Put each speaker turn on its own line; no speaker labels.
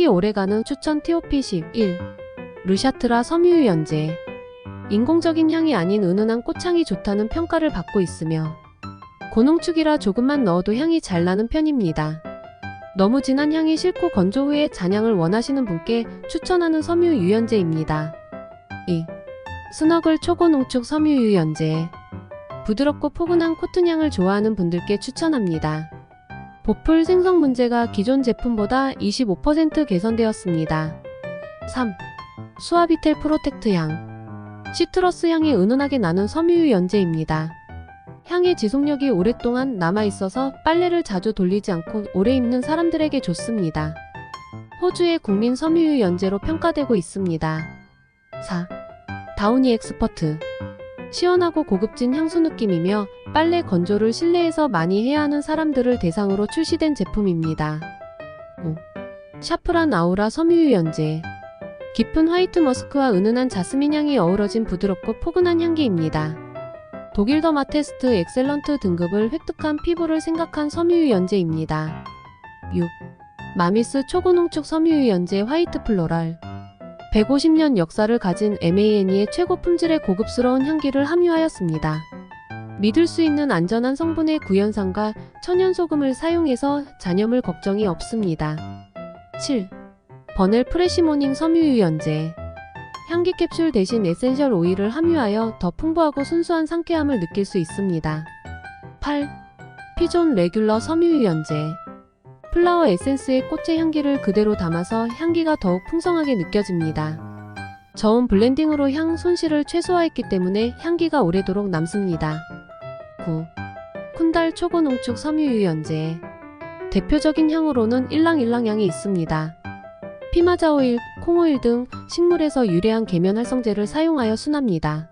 향기 오래가는 추천 TOP 11 루샤트라 섬유유 연재 인공적인 향이 아닌 은은한 꽃향이 좋다는 평가를 받고 있으며 고농축이라 조금만 넣어도 향이 잘 나는 편입니다. 너무 진한 향이 싫고 건조 후에 잔향을 원하시는 분께 추천하는 섬유 유연제입니다. 2. 스너글 초고농축 섬유 유연제 부드럽고 포근한 코튼 향을 좋아하는 분들께 추천합니다. 보풀 생성 문제가 기존 제품보다 25% 개선되었습니다. 3. 수아비텔 프로텍트 향 시트러스 향이 은은하게 나는 섬유 연제입니다. 향의 지속력이 오랫동안 남아있어서 빨래를 자주 돌리지 않고 오래 입는 사람들에게 좋습니다. 호주의 국민 섬유 연제로 평가되고 있습니다. 4. 다우니 엑스퍼트 시원하고 고급진 향수 느낌이며 빨래 건조를 실내에서 많이 해야 하는 사람들을 대상으로 출시된 제품입니다. 5. 샤프란 아우라 섬유 연제 깊은 화이트 머스크와 은은한 자스민 향이 어우러진 부드럽고 포근한 향기입니다. 독일 더 마 테스트 엑셀런트 등급을 획득한 피부를 생각한 섬유 연제입니다. 6. 마미스 초고농축 섬유 연제 화이트 플로랄 150년 역사를 가진 MANE의 최고 품질의 고급스러운 향기를 함유하였습니다. 믿을 수 있는 안전한 성분의 구연산과 천연소금을 사용해서 잔여물 걱정이 없습니다. 7. 버넬 프레시모닝 섬유유 연제 향기 캡슐 대신 에센셜 오일을 함유하여 더 풍부하고 순수한 상쾌함을 느낄 수 있습니다. 8. 피존 레귤러 섬유유 연제 플라워 에센스의 꽃의 향기를 그대로 담아서 향기가 더욱 풍성하게 느껴집니다. 저온 블렌딩으로 향 손실을 최소화했기 때문에 향기가 오래도록 남습니다. 9. 쿤달 초고 농축 섬유유 연제 대표적인 향으로는 일랑일랑 향이 있습니다. 피마자 오일, 콩오일 등 식물에서 유래한 계면 활성제를 사용하여 순합니다.